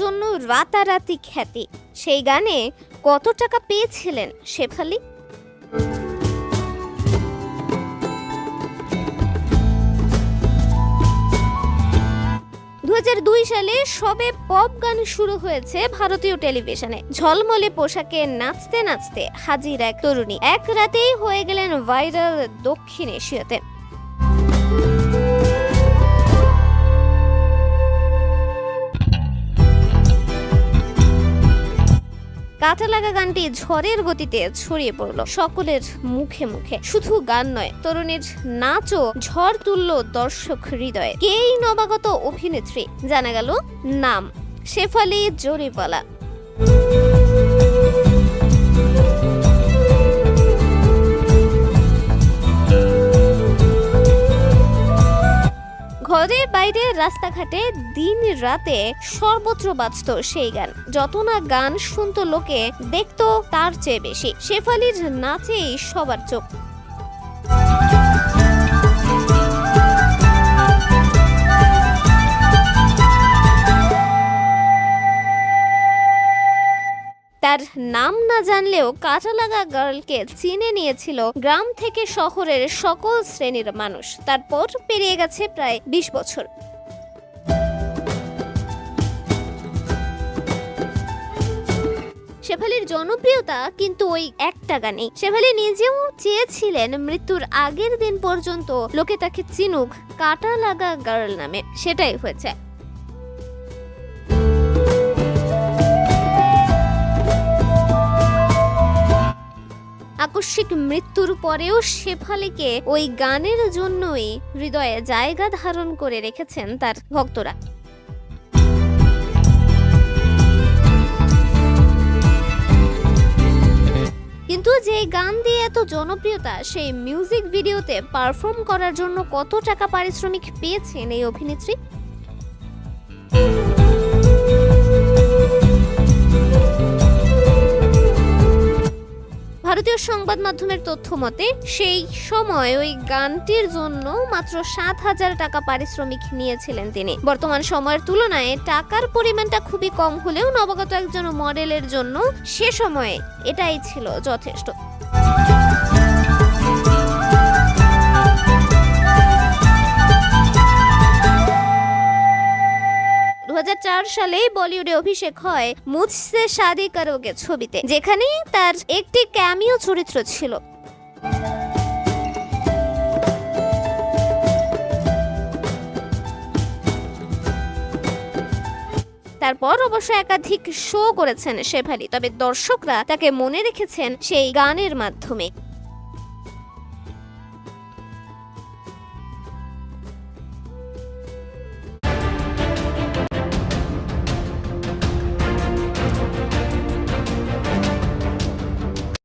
জন্য রাতারাতি খ্যাতি। সেই গানে কত টাকা পেয়েছিলেন শেফালি? দু হাজার দুই সালে সবে পপ গান শুরু হয়েছে ভারতীয় টেলিভিশনে। ঝলমলে পোশাকে নাচতে নাচতে হাজির এক তরুণী। এক রাতেই হয়ে গেলেন ভাইরাল দক্ষিণ এশিয়াতে। কাঁটা লাগা গানটি ঝড়ের গতিতে ছড়িয়ে পড়ল সকলের মুখে মুখে। শুধু গান নয়, তরুণীর নাচও ঝড় তুলল দর্শক হৃদয়ে। কেই নবাগত অভিনেত্রী? জানা গেল নাম, শেফালি জরিপালা ঘরে বাইরে রাস্তাঘাটে দিন রাতে সর্বত্র বাজত সেই গান। যত না গান শুনতো লোকে, দেখতো তার চেয়ে বেশি। শেফালির নাচেই সবার চোখ। তার নাম না জানলেও কাঁটা লাগা গার্লকে চিনে নিয়েছিল গ্রাম থেকে শহরের সকল শ্রেণির মানুষ। তারপর পেরিয়ে গেছে প্রায় বিশ বছর। শেফালির জনপ্রিয়তা কিন্তু ওই একটা গানেই। শেফালি নিজেও চেয়েছিলেন মৃত্যুর আগের দিন পর্যন্ত লোকে তাকে চিনুক কাটা লাগা গার্ল নামে। সেটাই হয়েছে। আকস্মিক মৃত্যুর পরেও শেফালিকে ওই গানের জন্যই হৃদয়ে জায়গা ধারণ করে রেখেছেন তার ভক্তরা। কিন্তু যে গান দিয়ে এত জনপ্রিয়তা, সেই মিউজিক ভিডিওতে পারফর্ম করার জন্য কত টাকা পারিশ্রমিক পেয়েছেন এই অভিনেত্রী? সংবাদ মাধ্যমের তথ্য মতে, সেই সময় ওই গানটির জন্য মাত্র সাত হাজার টাকা পারিশ্রমিক নিয়েছিলেন তিনি। বর্তমান সময়ের তুলনায় টাকার পরিমাণটা খুবই কম হলেও নবাগত একজন মডেলের জন্য সে সময়ে এটাই ছিল যথেষ্ট। দু সালে বলিউডে অভিষেক হয় মুঝসে শাদি করোগে ছবিতে যেখানে তার একটি ক্যামিও চরিত্র ছিল। তারপর অবশ্য একাধিক শো করেছেন শেফালি, তবে দর্শকরা তাকে মনে রেখেছেন সেই গানের মাধ্যমে।